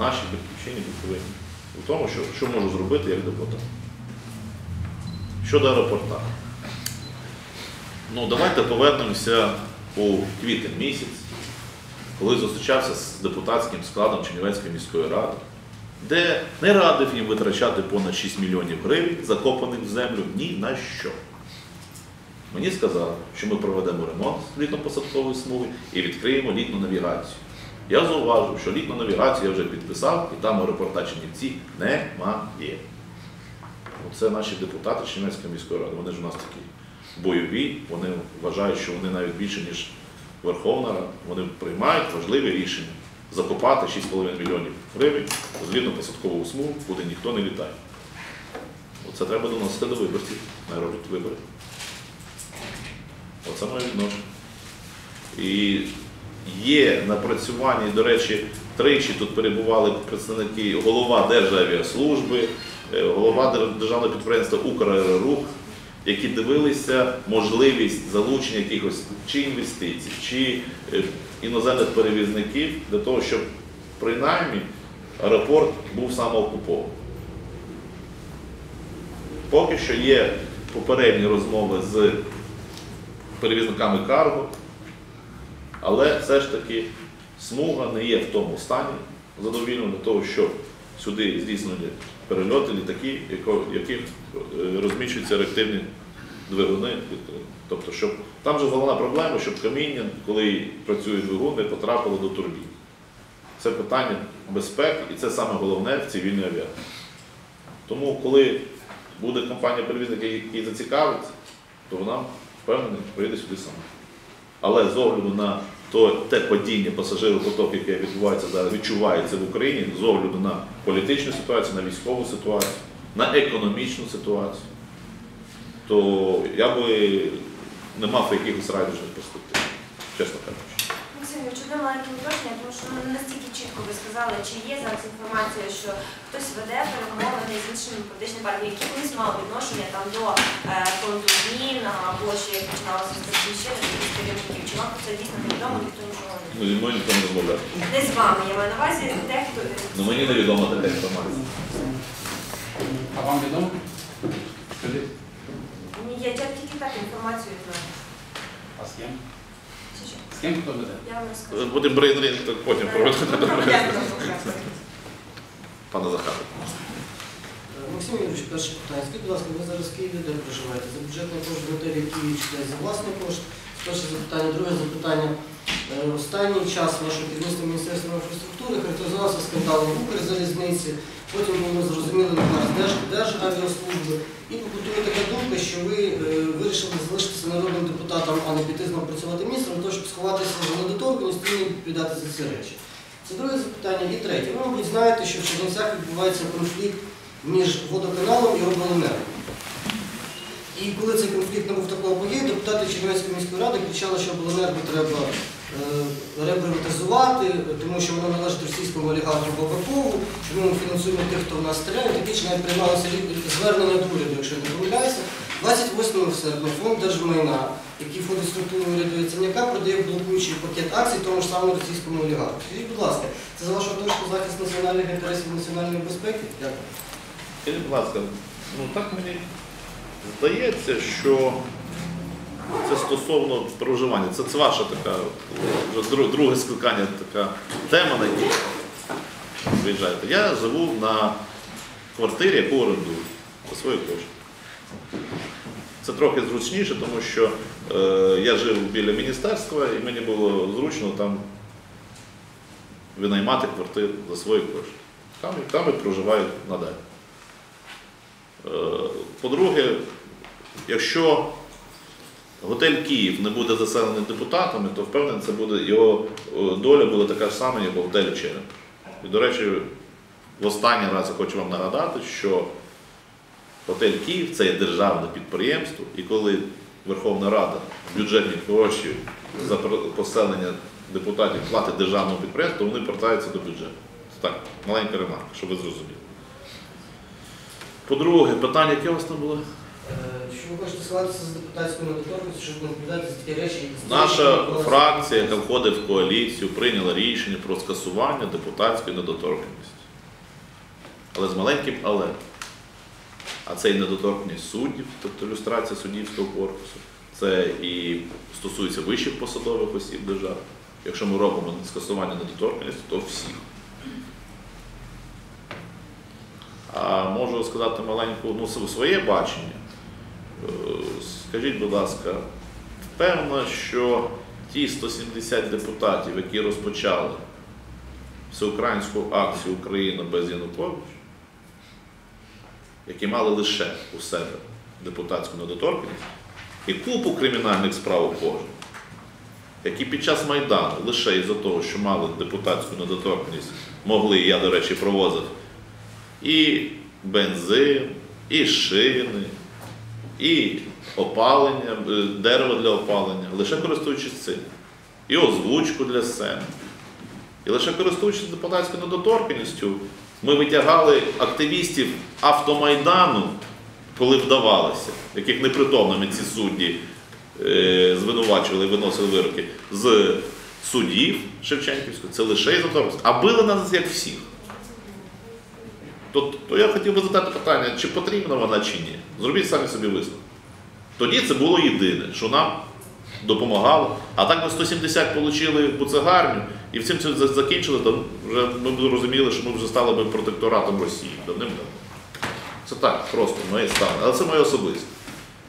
нашій батьківщині Буковині. У тому, що, що можу зробити як депутат. Щодо аеропорта. Ну, давайте повернемося у квітень місяць, коли зустрічався з депутатським складом Чернівецької міської ради, де не радив їм витрачати понад 6 мільйонів гривень, закопаних в землю ні на що. Мені сказали, що ми проведемо ремонт літно-посадкової смуги і відкриємо літну навігацію. Я зауважив, що літну навігацію я вже підписав, і там аеропорта Чернівці немає. Оце наші депутати Чернівецької міської ради. Вони ж у нас такі бойові, вони вважають, що вони навіть більше, ніж Верховна Рада. Вони приймають важливі рішення закопати 6,5 мільйонів гривень з літно-посадкову смугу, куди ніхто не літає. Оце треба доносити до виборців, не роблять вибори. Оце моє відношення. І є напрацювання, і, до речі, тричі тут перебували представники голова Державіаслужби, е, голова державного підприємства Украерорух, які дивилися можливість залучення якихось чи інвестицій, чи е, іноземних перевізників для того, щоб принаймні аеропорт був самоокупований. Поки що є попередні розмови з перевізниками карго, але все ж таки смуга не є в тому стані задовільно для того, щоб сюди здійснені перельоти літаки, яких е, розміщуються реактивні двигуни. Тобто, щоб там же головна проблема, щоб каміння, коли працює двигун, не потрапило до турбін. Це питання безпеки, і це саме головне в цивільній авіації. Тому, коли буде компанія перевізника, який зацікавиться, то вона впевнений, прийде сюди сама. Але з огляду на то, те падіння пасажиропоток, яке відбувається зараз, відчувається в Україні, з огляду на політичну ситуацію, на військову ситуацію, на економічну ситуацію, то я би не мав якихось радіжних перспектив, чесно кажучи. Маленьке уточнення, тому що ну, настільки чітко ви сказали, чи є зараз інформація, що хтось веде перемовини з іншими політичними партіями, які колись мали відношення там до е, фронту змін або ще як починалося з з керівників. Чи вам про це дійсно невідомо, ніхто нічого не Ну, зі мною ніхто не розмовляє. Не з вами, я маю на увазі те, хто Ну мені невідома така інформація. А вам відомо? Скажіть, Ні, я, я тільки так інформацію знаю. а з ким? З ким хто веде? Я вам розкажу. Будемо то потім проводити. Ну. Пане Захаре. Максим Юрійович, перше питання. Скажіть, будь ласка, ви зараз в Києві де проживаєте? За бюджетний кошт готелі Київ чи за власний кошт? Перше запитання. Друге запитання. Е, Останній час ваше керівництво Міністерства інфраструктури характеризувався скандалом в Укрзалізниці, потім було зрозуміло наказ Держ- Державіаслужби. І побутує така думка, що ви е, вирішили залишитися народним депутатом, а не піти знову працювати міністром, того, щоб сховатися за недоторканність і не відповідати за ці речі. Це друге запитання. І третє. Ви, мабуть, знаєте, що в Чернівцях відбувається конфлікт між водоканалом і обленерго. І коли цей конфлікт набув такого апогею, депутати Чернівецької міської ради кричали, що обленерго треба е, реприватизувати, тому що воно належить російському олігарху Бабакову, що ми фінансуємо тих, хто в нас стріляє. Такі навіть приймалося звернення до уряду, якщо не помиляюся. 28 серпня фонд держмайна, який входить в структуру уряду Яценюка, продає блокуючий пакет акцій тому ж самому російському олігарху. Скажіть, будь ласка, це за вашу точку захист національних інтересів національної безпеки? Дякую. Скажіть, будь ласка, ну так мені здається, що це стосовно проживання. Це, це ваша така вже друге, скликання, така тема, на якій виїжджаєте. Я живу на квартирі, яку орендую за свої кошти. Це трохи зручніше, тому що е, я жив біля міністерства і мені було зручно там винаймати квартиру за свої кошти. Там, там і проживаю надалі. Е, По-друге, якщо готель Київ не буде заселений депутатами, то впевнений, це буде його е, доля буде така ж сама, як у готелю Черем. І, до речі, в останній раз я хочу вам нагадати, що готель Київ це є державне підприємство, і коли Верховна Рада бюджетні гроші за поселення депутатів платить державному підприємству, то вони повертаються до бюджету. Так, маленька ремарка, щоб ви зрозуміли. По-друге, питання, яке у вас там було? Е, Що ви хочете сховатися з депутатською недоторкністю, щоб за такі речі? Наша фракція, яка входить в коаліцію, прийняла рішення про скасування депутатської недоторканності. Але з маленьким але. А це і недоторканність суддів, тобто люстрація суддівського корпусу. Це і стосується вищих посадових осіб держави. Якщо ми робимо скасування недоторканності, то всіх. А можу сказати маленьку, ну, своє бачення. Е, Скажіть, будь ласка, впевнено, що ті 170 депутатів, які розпочали всеукраїнську акцію Україна без Януковича, які мали лише у себе депутатську недоторканність і купу кримінальних справ у кожному, які під час Майдану лише із-за того, що мали депутатську недоторканність, могли, я, до речі, провозив і бензин, і шини, і опалення, е, дерево для опалення, лише користуючись цим. І озвучку для сцени. І лише користуючись депутатською недоторканістю, ми витягали активістів автомайдану, коли вдавалося, яких непритомними ці судді е, звинувачували і виносили вироки з судів Шевченківського, це лише із. А били нас як всіх. То, то я хотів би задати питання, чи потрібна вона чи ні. Зробіть самі собі висновок. Тоді це було єдине, що нам допомагало. А так ми 170 отримали в буцегарню, і всім це закінчили, то вже ми розуміли, що ми вже стали би протекторатом Росії. Давним-давно. Це так, просто моє ставлення. Але це моє особисте.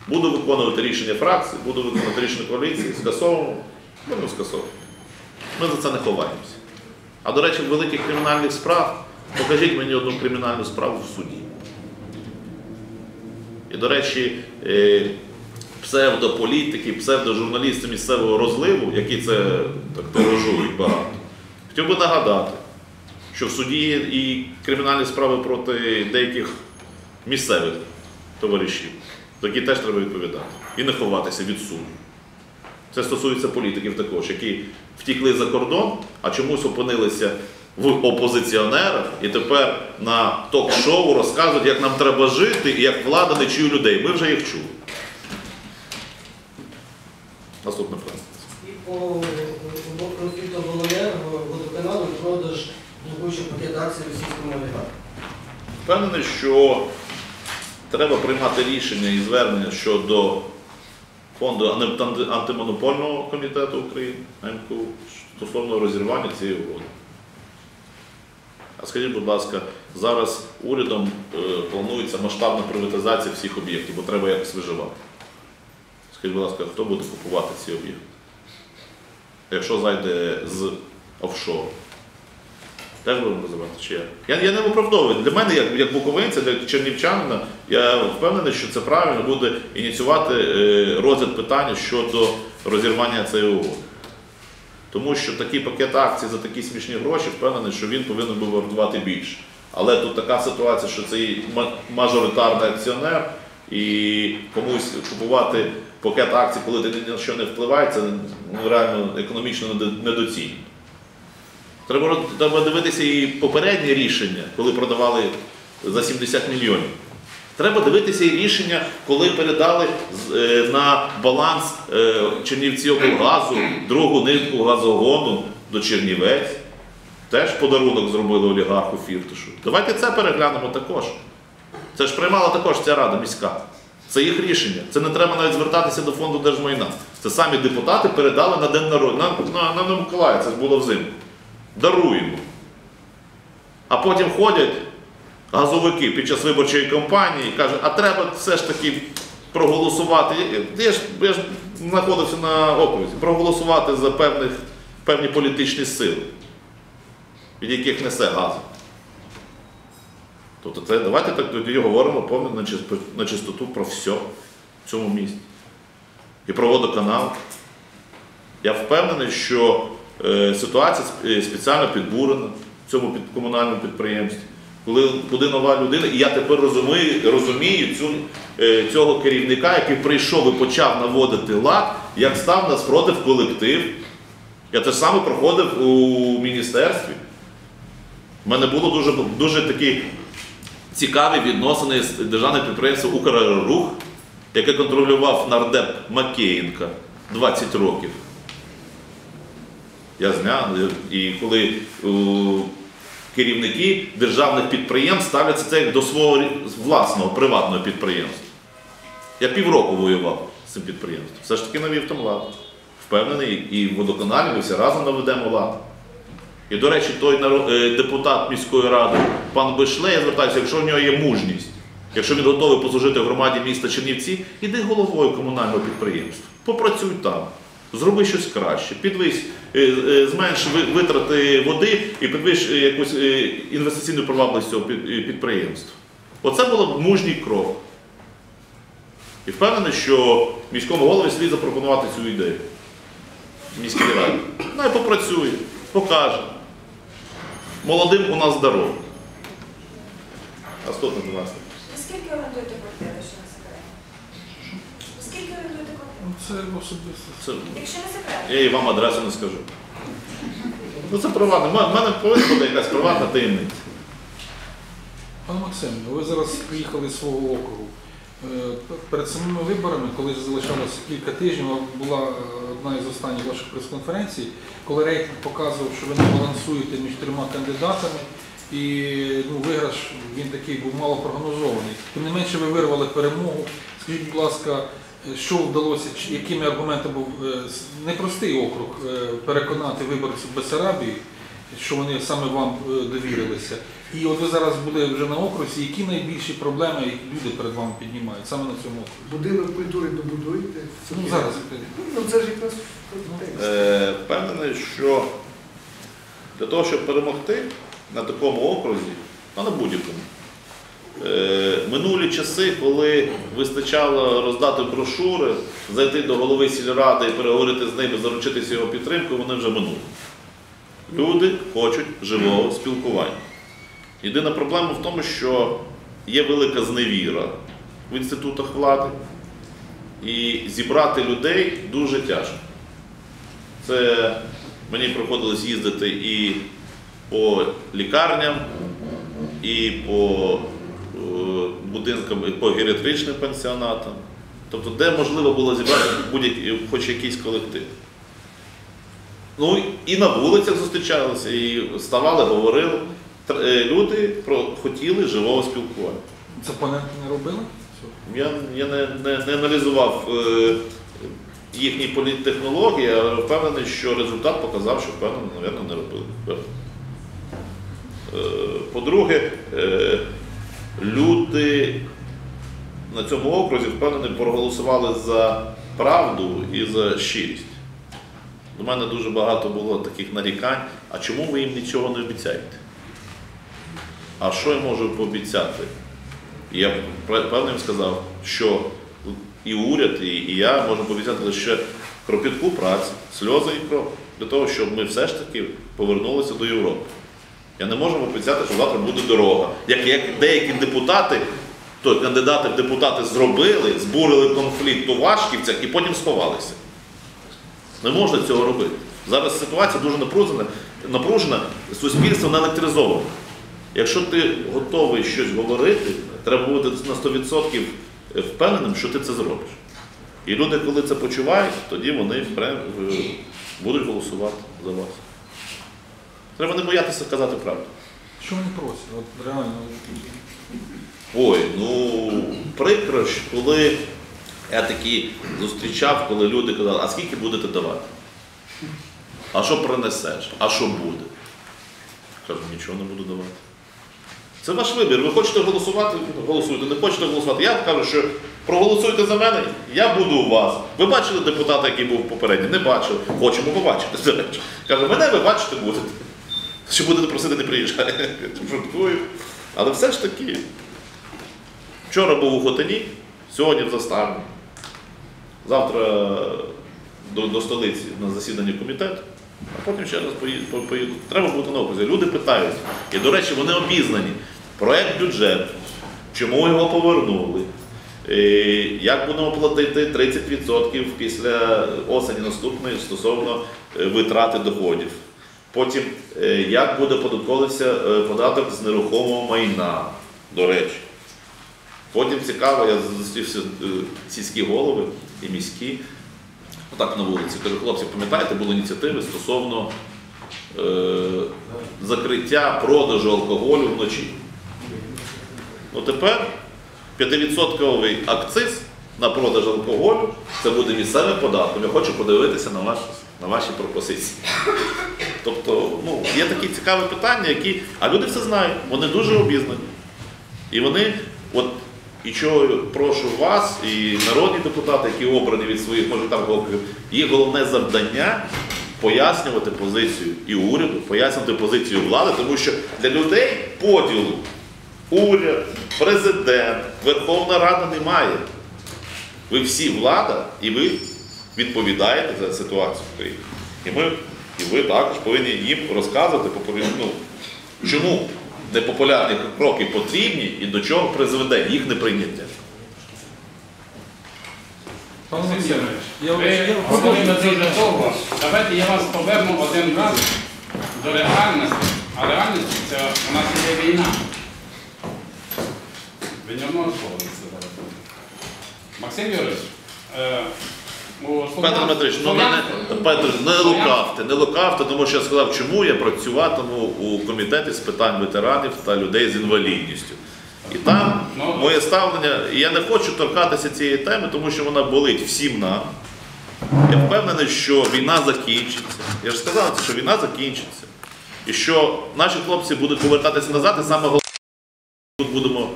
Буду виконувати рішення фракції, буду виконувати рішення коаліції, скасовуємо, будемо скасовувати. Ми за це не ховаємося. А до речі, в великих кримінальних справ покажіть мені одну кримінальну справу в суді. І, до речі, е, псевдополітики, псевдожурналісти місцевого розливу, які це так тиражують багато, хотів би нагадати, що в суді є і кримінальні справи проти деяких місцевих товаришів, за які теж треба відповідати. І не ховатися від суду. Це стосується політиків також, які втікли за кордон, а чомусь опинилися в опозиціонерах і тепер на ток-шоу розказують, як нам треба жити і як влада не чує людей. Ми вже їх чули. Наступне питання. І по конфлікту обленерго водоканалу продаж блокуючий пакет акцій російському олігарху. Впевнений, що треба приймати рішення і звернення щодо фонду антимонопольного комітету України АМКУ стосовно розірвання цієї угоди. А скажіть, будь ласка, зараз урядом е, планується масштабна приватизація всіх об'єктів, бо треба якось виживати. Скажіть, будь ласка, хто буде купувати ці об'єкти? Якщо зайде з офшору? Теж будемо розвивати чи? Я, я не виправдовую. Для мене, як, як буковинця, для чернівчанина, я впевнений, що це правильно буде ініціювати е, розгляд питання щодо розірвання цієї угоди. Тому що такий пакет акцій за такі смішні гроші, впевнений, що він повинен був вартувати більше. Але тут така ситуація, що це мажоритарний акціонер, і комусь купувати пакет акцій, коли ти на що не впливає, це ну, реально економічно недо- недоцільно. Треба дивитися і попереднє рішення, коли продавали за 70 мільйонів. Треба дивитися і рішення, коли передали е, на баланс е, Чернівці облгазу другу нитку газогону до Чернівець. Теж подарунок зробили олігарху Фірташу. Давайте це переглянемо також. Це ж приймала також ця рада міська. Це їх рішення. Це не треба навіть звертатися до фонду держмайна. Це самі депутати передали на день народження. На, на, на Миколая, це було взимку. Даруємо. А потім ходять газовики під час виборчої кампанії кажуть, а треба все ж таки проголосувати. Я- ж, я ж знаходився на окрузі, проголосувати за певних, певні політичні сили, від яких несе газ. Тобто це давайте так тоді говоримо повно на, чис- на чистоту про все в цьому місті. І про водоканал. Я впевнений, що е, ситуація е, спеціально підбурена в цьому під, комунальному підприємстві. Коли куди нова людина, і я тепер розумію, розумію цю, е, цього керівника, який прийшов і почав наводити лад, як став на спротив колектив. Я те саме проходив у міністерстві. У мене було дуже, дуже такі цікаві відносини з державним підприємством Украерорух, яке контролював нардеп Макеєнка 20 років. Я зняв, і коли керівники державних підприємств ставляться це як до свого власного приватного підприємства. Я півроку воював з цим підприємством. Все ж таки навів там лад. Впевнений, і в водоканалі ми всі разом наведемо лад. І, до речі, той е, депутат міської ради, пан Бишле, я звертаюся, якщо в нього є мужність, якщо він готовий послужити в громаді міста Чернівці, іди головою комунального підприємства. Попрацюй там, зроби щось краще, підвись, е, е, зменш витрати води і підвищ е, якусь інвестиційну привабливість цього підприємства. Оце було б мужній крок. І впевнений, що міському голові слід запропонувати цю ідею. Міській раді. Най попрацює, покаже. Молодим у нас сто будь ласка. Ви скільки орендуєте квартири, що не секрет? Скільки? Ну, Це особисто. Це, Якщо не секрет. я і вам адресу не скажу. Ну це приватне. В мене повинна бути якась приватна таємниця. Пане Максим, ви зараз приїхали з свого округу. Е, Перед самими виборами, коли залишалося кілька тижнів, була е, одна із останніх ваших прес-конференцій, коли рейтинг показував, що ви не балансуєте між трьома кандидатами, і ну, виграш він такий був мало прогнозований. Тим не менше, ви вирвали перемогу. Скажіть, будь ласка, що вдалося, якими аргументами був е, непростий округ е, переконати виборців Бесарабії, що вони саме вам е, довірилися. І от ви зараз були вже на окрузі, які найбільші проблеми люди перед вами піднімають саме на цьому окрузі? Будинок культури добудуєте? Ну зараз Ну це ж якраз. Е, впевнений, що для того, щоб перемогти на такому окрузі, а на будь-якому, минулі часи, коли вистачало роздати брошури, зайти до голови сільради і переговорити з ними, заручитися його підтримкою, вони вже минули. Люди хочуть живого спілкування. Єдина проблема в тому, що є велика зневіра в інститутах влади, і зібрати людей дуже тяжко. Це мені приходилось їздити і по лікарням, і по будинкам, по геріатричним пенсіонатам. Тобто, де можливо було зібрати будь-який, хоч якийсь колектив. Ну і на вулицях зустрічалися, і ставали, говорили. Е, Люди про, хотіли живого спілкування. це опоненти не робили? Я, я не, не, не аналізував е, їхні політтехнології, але впевнений, що результат показав, що впевнено, мабуть, не робили. Е, по-друге, е, люди на цьому окрузі впевнений проголосували за правду і за щирість. До мене дуже багато було таких нарікань. А чому ви їм нічого не обіцяєте? А що я можу пообіцяти? Я певним сказав, що і уряд, і, я можу пообіцяти лише кропітку праці, сльози і кров, для того, щоб ми все ж таки повернулися до Європи. Я не можу обіцяти, що завтра буде дорога. Як, як деякі депутати, то кандидати в депутати зробили, збурили конфлікт у Вашківцях і потім сховалися. Не можна цього робити. Зараз ситуація дуже напружена, напружена суспільство не електризоване. Якщо ти готовий щось говорити, треба бути на 100% впевненим, що ти це зробиш. І люди, коли це почувають, тоді вони будуть голосувати за вас. Треба не боятися казати правду. Що вони просять? От реально. Ой, ну прикро, коли я такі зустрічав, коли люди казали, а скільки будете давати? А що принесеш? А що буде? Кажу, нічого не буду давати. Це ваш вибір. Ви хочете голосувати, голосуйте, не хочете голосувати. Я кажу, що проголосуйте за мене, я буду у вас. Ви бачили депутата, який був попередній? Не бачили. Хочемо побачити. Каже, мене ви бачити будете. Що будете просити, не приїжджає. Шуткую. Але все ж таки, вчора був у Хотині, сьогодні в Заставні. Завтра до, до столиці на засідання комітету, а потім ще раз поїду. Треба бути на окрузі. Люди питають. І, до речі, вони обізнані. Проект бюджету, чому його повернули, е, як будемо платити 30% після осені наступної стосовно е, витрати доходів. Потім, е, як буде податковуватися е, податок з нерухомого майна, до речі. Потім цікаво, я зустрівся е, сільські голови і міські. Отак на вулиці. Кажу, хлопці, пам'ятаєте, були ініціативи стосовно е, закриття продажу алкоголю вночі. Ну тепер 5% акциз на продаж алкоголю це буде місцевим податком. Я хочу подивитися на ваші, на ваші пропозиції. Тобто, ну, є такі цікаві питання, які. А люди все знають, вони дуже обізнані. І вони, от і чого прошу вас, і народні депутати, які обрані від своїх мажоритарних округів, їх головне завдання пояснювати позицію і уряду, пояснювати позицію влади, тому що для людей поділу уряд, президент, Верховна Рада немає. Ви всі влада, і ви відповідаєте за ситуацію в країні. І ми, і ви також повинні їм розказувати, ну, чому непопулярні кроки потрібні і до чого призведе їх неприйняття. Пане Максиме, я Ви я- дуже довго. Давайте я вас поверну один раз до реальності. А реальність це у нас є війна. Ви не одного слова не сказали. Максим Юрійович, е, Петро Дмитрович, ну не, Петро, не лукавте, не лукавте, тому що я сказав, чому я працюватиму у комітеті з питань ветеранів та людей з інвалідністю. І там Ну, моє ставлення, і я не хочу торкатися цієї теми, тому що вона болить всім нам. Я впевнений, що війна закінчиться. Я ж сказав, що війна закінчиться. І що наші хлопці будуть повертатися назад, і саме головне тут будемо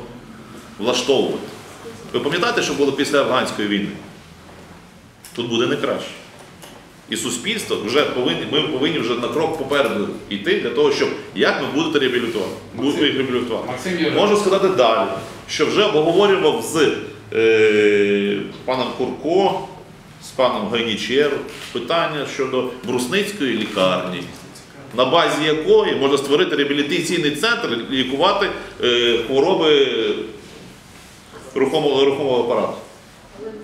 влаштовувати. Ви пам'ятаєте, що було після афганської війни? Тут буде не краще. І суспільство вже повинні, ми повинні вже на крок попереду йти для того, щоб як ви будете реабілітувати. Реабілітувати. Максим Можу сказати далі, що вже обговорював з е, паном Курко, з паном Гайнічером питання щодо Брусницької лікарні, на базі якої можна створити реабілітаційний центр і лікувати е, хвороби рухомого, рухомого апарату.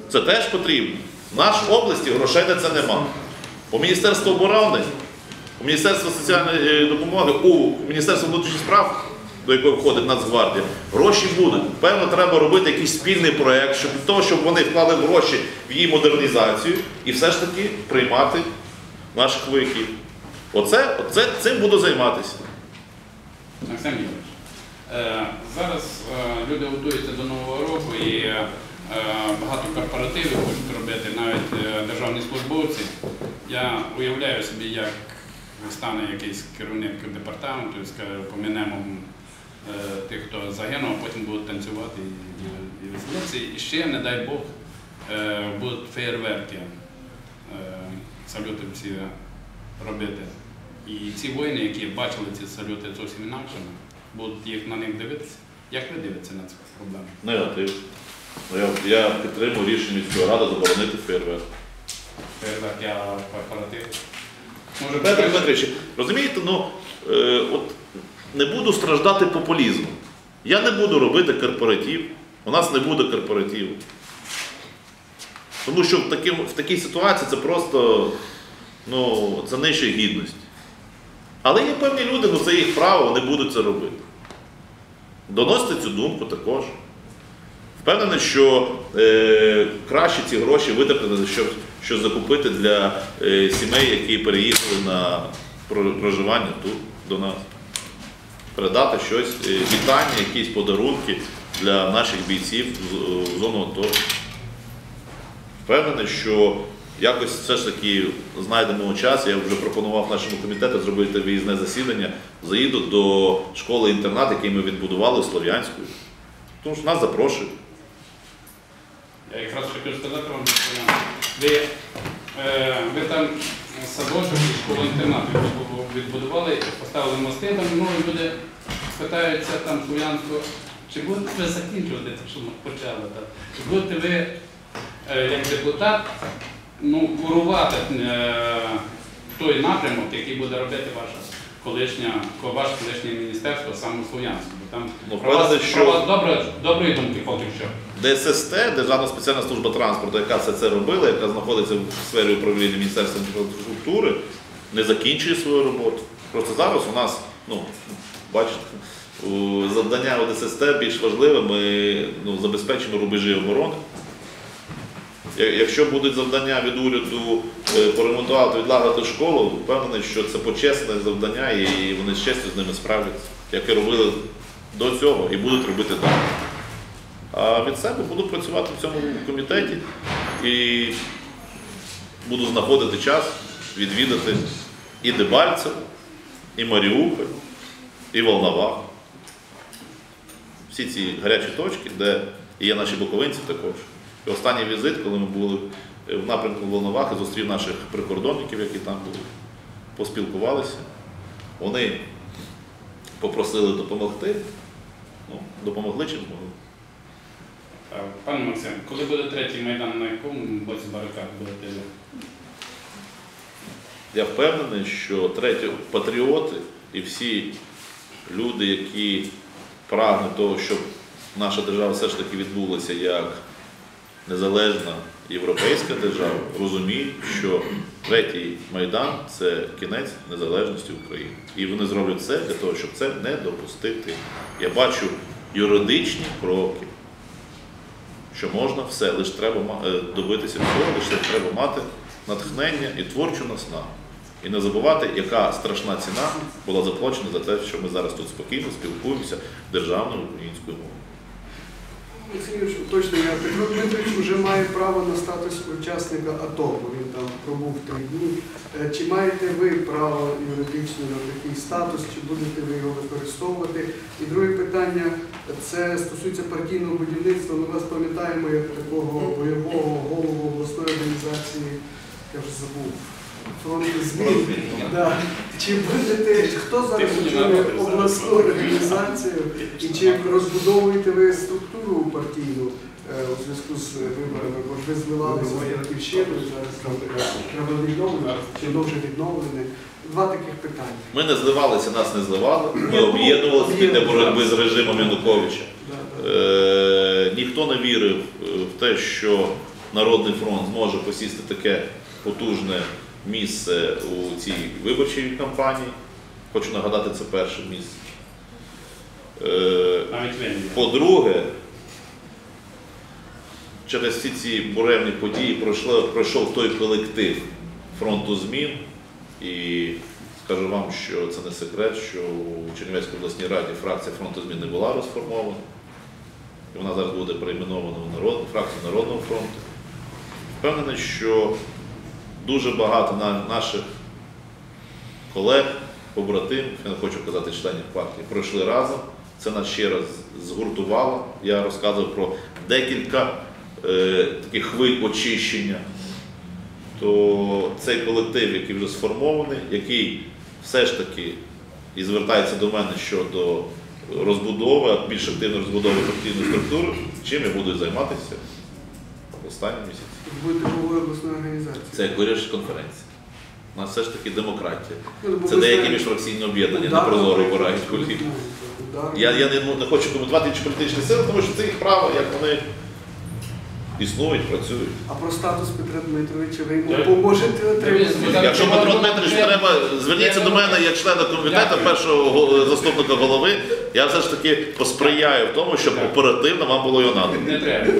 Це теж потрібно. В нашій області грошей на це нема. У Міністерства оборони, у Міністерства соціальної е, допомоги, у Міністерства внутрішніх справ, до якого входить Нацгвардія, гроші будуть. Певно, треба робити якийсь спільний проєкт, щоб того, щоб вони вклали гроші в її модернізацію і все ж таки приймати наших вояків. Оце, оце цим буду займатися. Максим Юрійович, е, зараз е, люди готуються до Нового року і багато корпоративів хочуть робити, навіть е, державні службовці. Я уявляю собі, як стане якийсь керівник департаменту і скаже, е, тих, хто загинув, а потім будуть танцювати і, веселитися. І ще, не дай Бог, е, будуть феєрверки, е, салюти всі робити. І ці воїни, які бачили ці салюти зовсім інакшими, будуть їх на них дивитися. Як ви дивитеся на цю проблему? Негатив. Ну, Я, я підтримую рішення міської ради заборонити фейерверк. Фейерверк, я корпоратив. Може, Петро Дмитрович, розумієте, ну е, от не буду страждати популізмом. Я не буду робити корпоратив, у нас не буде корпоративу. Тому що в, таким, в такій ситуації це просто ну, це нижча гідність. Але є певні люди, ну це їх право, вони будуть це робити. Доносите цю думку також. Впевнений, що е, краще ці гроші витратити, щоб, щоб закупити для е, сімей, які переїхали на проживання тут до нас. Передати щось, е, вітання, якісь подарунки для наших бійців в зону АТО. Впевнений, що якось все ж таки знайдемо час. Я вже пропонував нашому комітету зробити виїзне засідання. Заїду до школи-інтернат, який ми відбудували Слов'янською. Тому що нас запрошують. Я якраз хотів сказати вам, що ви, е, ви там садочок і школу інтернат відбудували, поставили мости, там ну, люди питаються там слов'янську, чи будете ви закінчувати те, що ми почали? Так? Чи будете ви, е, як депутат, ну, курувати е, той напрямок, який буде робити ваша колишня, ваше колишнє міністерство саме? Бо Там Ну, про вас, впевнений, про вас добре, доброї думки поки що. ДССТ, Державна спеціальна служба транспорту, яка все це робила, яка знаходиться в сфері управління Міністерства інфраструктури, не закінчує свою роботу. Просто зараз у нас, ну, бачите, завдання ОДССТ більш важливе, ми ну, забезпечимо рубежі оборони. Якщо будуть завдання від уряду е, поремонтувати, відлагодити школу, впевнений, що це почесне завдання і вони з честю з ними справляться, як і робили до цього і будуть робити далі. А від себе буду працювати в цьому комітеті і буду знаходити час відвідати і Дебальцево, і Маріуполь, і Волновах. Всі ці гарячі точки, де є наші боковинці також. І останній візит, коли ми були в напрямку Волновахи, зустрів наших прикордонників, які там були, поспілкувалися. Вони попросили допомогти, ну, допомогли чим змогли. Е, Пане Максим, коли буде третій майдан, на якому боці барикад будете? Я впевнений, що треті патріоти і всі люди, які прагнуть того, щоб наша держава все ж таки відбулася як незалежна європейська держава, розуміють, що третій майдан це кінець незалежності України. І вони зроблять все для того, щоб це не допустити. Я бачу юридичні кроки, що можна все, лише треба е, добитися всього, лише треба мати натхнення і творчу наснагу. І не забувати, яка страшна ціна була заплачена за те, що ми зараз тут спокійно спілкуємося державною українською мовою. Олексій точно я Петро Дмитрович вже має право на статус учасника АТО, бо він там пробув три дні. Е, Чи маєте ви право юридично на такий статус, чи будете ви його використовувати? І друге питання це стосується партійного будівництва. Ми вас пам'ятаємо як такого бойового голову обласної організації, я вже забув. Фронт змін. Да. Чи будете, хто зараз очолює обласну організацію і чи розбудовуєте ви структуру партійну у зв'язку з виборами? Бо ж ви зливалися в батьківщину, зараз там треба відновлено, чи вже відновлене? Два таких питання. Ми не зливалися, нас не зливали. Ми об'єднувалися для боротьби з режимом Януковича. Е, ніхто не вірив е, в те, що Народний фронт зможе посісти таке потужне місце у цій виборчій кампанії. Хочу нагадати, це перше місце. Е. По-друге, через всі ці буремні події пройшло, пройшов той колектив фронту змін. І скажу вам, що це не секрет, що у Чернівецькій обласній раді фракція фронту змін не була розформована. І вона зараз буде перейменована в народ, фракцію Народного фронту. Впевнений, що дуже багато наших колег, побратим, я не хочу казати членів партії, пройшли разом. Це нас ще раз згуртувало. Я розказував про декілька таких хвиль очищення. То цей колектив, який вже сформований, який все ж таки і звертається до мене щодо розбудови, більш активної розбудови партійної структури, чим я буду займатися останні місяці. Будете головою обласної організації. Це як вирішить конференція. У нас все ж таки демократія. Ну, Це деякі міжфракційні об'єднання не прозоро обирають голів. Я, я не, не хочу коментувати інші політичні сили, тому що це їх право, як вони існують, працюють. А про статус Петра Дмитровича ви йому поможете отримати? Якщо Петро Дмитрович треба, зверніться до мене як члена комітету, першого заступника голови. Я все ж таки посприяю в тому, щоб оперативно вам було його надано. Не треба.